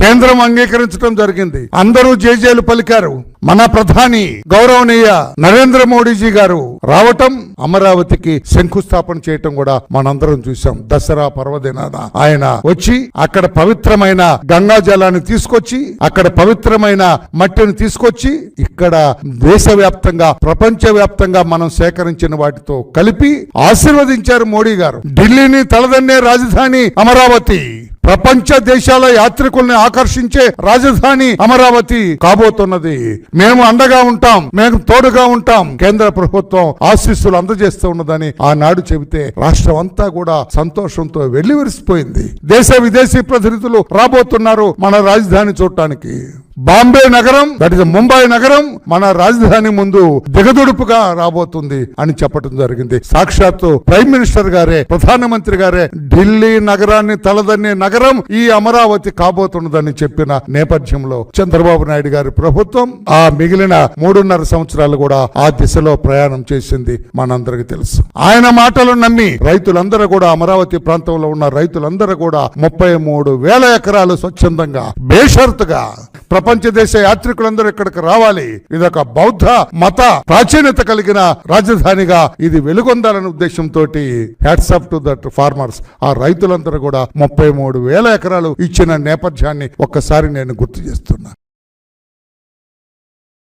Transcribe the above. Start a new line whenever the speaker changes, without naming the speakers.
కేంద్రం అంగీకరించడం జరిగింది. అందరూ జేజేలు పలికారు. మన ప్రధాని గౌరవనీయ నరేంద్ర మోడీజీ గారు రావటం అమరావతికి శంకుస్థాపన చేయటం కూడా మనందరం చూసాం దసరా పర్వదినాన ఆయన వచ్చి అక్కడ పవిత్రమైన గంగా జలాన్ని తీసుకొచ్చి అక్కడ పవిత్రమైన మట్టిని తీసుకొచ్చి ఇక్కడ దేశవ్యాప్తంగా ప్రపంచ వ్యాప్తంగా మనం సేకరించిన వాటితో కలిపి ఆశీర్వదించారు మోడీ గారు. ఢిల్లీని తలదన్నే రాజధాని అమరావతి. ప్రపంచ దేశాల యాత్రికుల్ని ఆకర్షించే రాజధాని అమరావతి కాబోతున్నది. మేము అండగా ఉంటాం మేము తోడుగా ఉంటాం. కేంద్ర ప్రభుత్వం ఆశీస్సులు అందజేస్తూ ఉన్నదని ఆనాడు చెబితే రాష్ట్రం అంతా కూడా సంతోషంతో వెల్లివిరిసిపోయింది. దేశ విదేశీ ప్రతినిధులు రాబోతున్నారు మన రాజధాని చూడటానికి. బాంబే నగరం దట్ ఇస్ ముంబై నగరం మన రాజధాని ముందు దిగదుడుపుగా రాబోతుంది అని చెప్పడం జరిగింది. సాక్షాత్తు ప్రైమ్ మినిస్టర్ గారే ప్రధానమంత్రి గారే ఢిల్లీ నగరాన్ని తలదన్నే నగరం ఈ అమరావతి కాబోతున్నదని చెప్పిన నేపథ్యంలో చంద్రబాబు నాయుడు గారి ప్రభుత్వం ఆ మిగిలిన మూడున్నర సంవత్సరాలు కూడా ఆ దిశలో ప్రయాణం చేసింది మనందరికి తెలుసు. ఆయన మాటలు నమ్మి రైతులందరూ కూడా అమరావతి ప్రాంతంలో ఉన్న రైతులందరూ కూడా ముప్పై మూడు వేల ఎకరాలు స్వచ్ఛందంగా బేషరతుగా ప్రపంచ దేశ యాత్రికులందరూ ఇక్కడికి రావాలి. ఇది ఒక బౌద్ధ మత ప్రాచీనత కలిగిన రాజధానిగా ఇది వెలుగొందాలనే ఉద్దేశంతో hats off to that farmers. ఆ రైతులందరూ కూడా ముప్పై మూడు వేల ఎకరాలు ఇచ్చిన నేపథ్యాన్ని ఒక్కసారి నేను గుర్తు చేస్తున్నా.